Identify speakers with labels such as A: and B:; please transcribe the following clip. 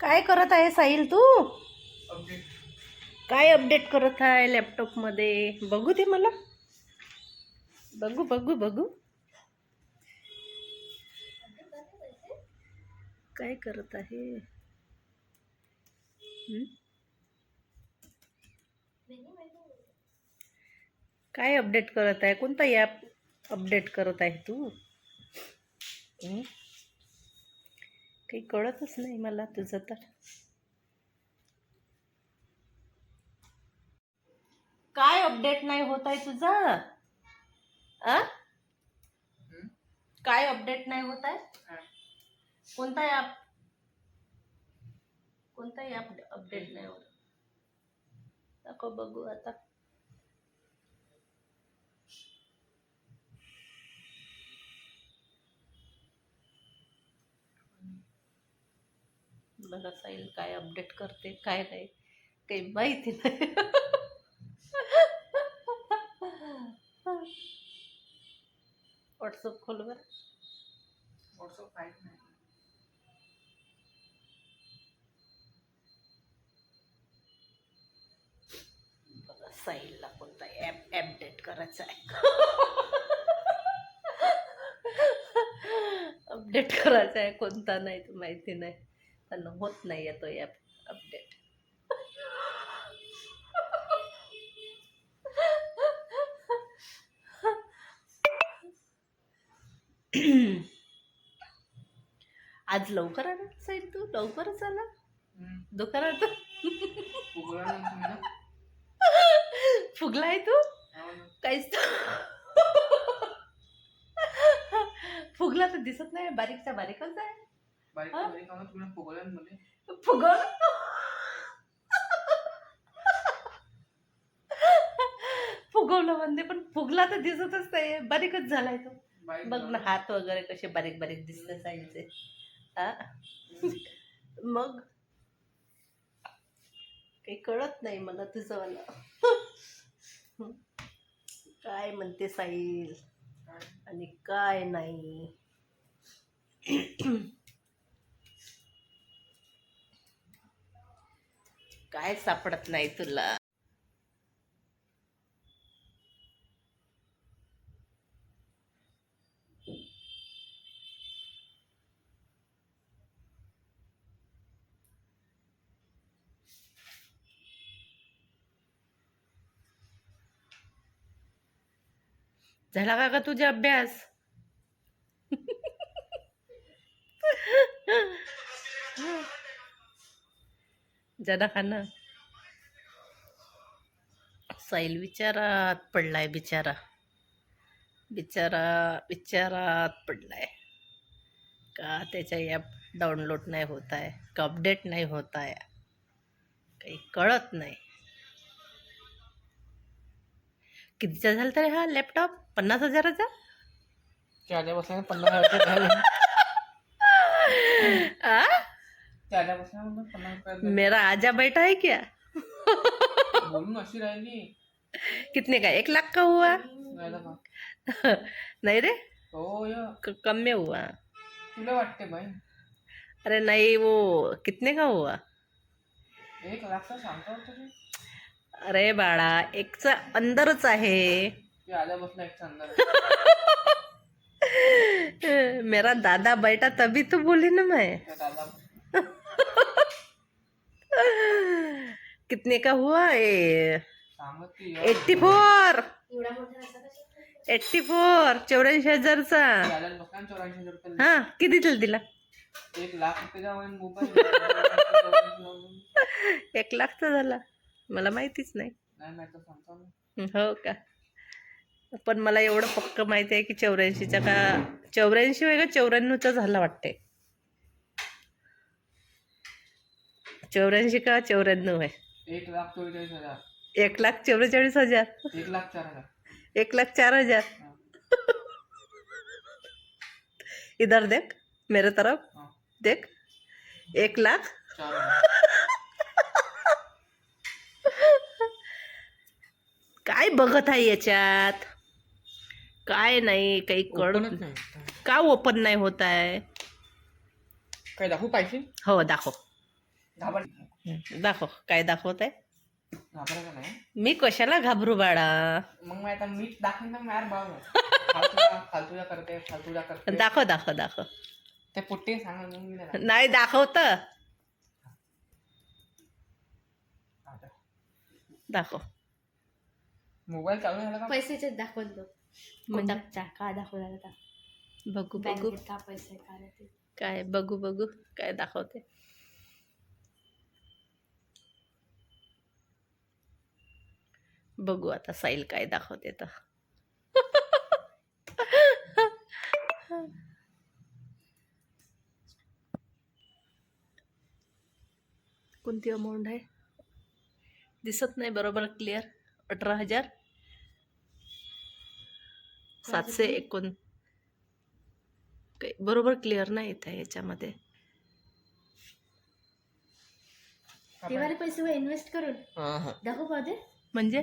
A: काय करत आहे साहिल तू? काय अपडेट करत आहे लॅपटॉपमध्ये बघू दे मला. बघू बघू बघू. काय करत आहे? हं? काय अपडेट करत आहे? कोणता ॲप अपडेट करत आहे तू? काही कळतच नाही मला तुझं तर. काय अपडेट नाही होत आहे तुझा? आ काय अपडेट नाही होत आहे? कोणता ॲप कोणता ॲप अपडेट नाही होत? दाखव बघू आता. बघा साईल काय अपडेट करते काय नाही. काही माहिती नाही. व्हॉट्सअप खोल बरं. बघा साईलला कोणता ॲप अपडेट करायचा आहे. अपडेट करायचा आहे कोणता नाही तर माहिती नाही. पण होत नाही आहे तो ॲप अपडेट आज लवकर आला साईल तू? लवकरच आला? दुकानात फुगला आहे तू? काहीच फुगला तर दिसत नाही बारीकचा बारीकच आहे. फुगवलं? फुगवलं म्हणते पण फुगला तर दिसतच नाही बारीकच झालाय तो. बघ ना हात वगैरे कसे बारीक बारीक दिसते साईडचे. मग? काही कळत नाही मला तुझं मला. काय म्हणते साईल आणि काय नाही? काय सापडत नाही तुला? झाला का ग तुझा अभ्यास? जरा खाना साईल विचारात पडलाय बिचारा. बिचारा विचारात पडलाय. का त्याच्या ॲप डाउनलोड नाही होत आहे का अपडेट नाही होत आहे काही कळत नाही. कितीचा झाला तरी हा लॅपटॉप पन्नास हजाराचा?
B: पन्नास हजार
A: मेरा आजा बैठा है क्या? कितने का? एक लाख का हुआ? नहीं रे?
B: हो
A: कम में हुआ.
B: तुला वाटते
A: अरे नहीं वो कितने का हुआ?
B: एक सांगतो तुझे
A: अरे बाळा एकचा अंदरच आहे. मेरा दादा बैठा तभी तो बोली ना मैं.
B: दादा
A: कितने का हुआ? ए एट्टी फोर. एट्टी फोर चौऱ्याऐंशी हजारचा. हा किती दिला
B: एक लाख रुपये मोबाईल.
A: एक लाखचा झाला. मला माहितीच नाही.
B: नाही नाही तर सांगतो ना
A: हो का? पण मला एवढं पक्क माहिती आहे की चौऱ्याऐंशीचा का चौऱ्याऐंशी वेगळं चौऱ्याण्णवचा झाला वाटते चौऱ्याऐंशी का चौऱ्याण्णव आहे?
B: एक लाख चौवेचाळीस हजार.
A: एक लाख चौवेचाळीस हजार.
B: एक लाख चार हजार.
A: एक लाख चार हजार.
B: हा.
A: इधर देख मेरे तरफ.
B: हा.
A: देख एक लाख.
B: चार हजार.
A: काय बघत आहे याच्यात? काय नाही काही कळत
B: नाही.
A: का ओपन नाही होत आहे?
B: काय दाखवू पाहिजे?
A: हो दाखव. दाखव काय दाखवत आहे मी कशाला घाबरू बाळा?
B: मग आता मीठ दाखवून फालतूला करते फालतूला करते.
A: दाखव दाखव दाखव.
B: ते पुट्टे सांगा मी नाही दाखवत.
A: दाखव.
B: मोबाईल चालू झाला का?
C: पैसेचे दाखवत. बघ
A: म्हणजे
C: कोटकचा का दाखवला
A: बघू बघू.
C: पैसे ते
A: काय बघू बघू. काय दाखवते? बघू आता साईल काय दाखवते तर. कोणती अमाऊंट आहे? दिसत नाही बरोबर क्लिअर अठरा हजार. सातशे एकोण काही बरोबर क्लिअर नाही येत आहे याच्यामध्ये.
C: ते वाले पैसे इन्व्हेस्ट करून. दाखव पाहते.
A: म्हणजे?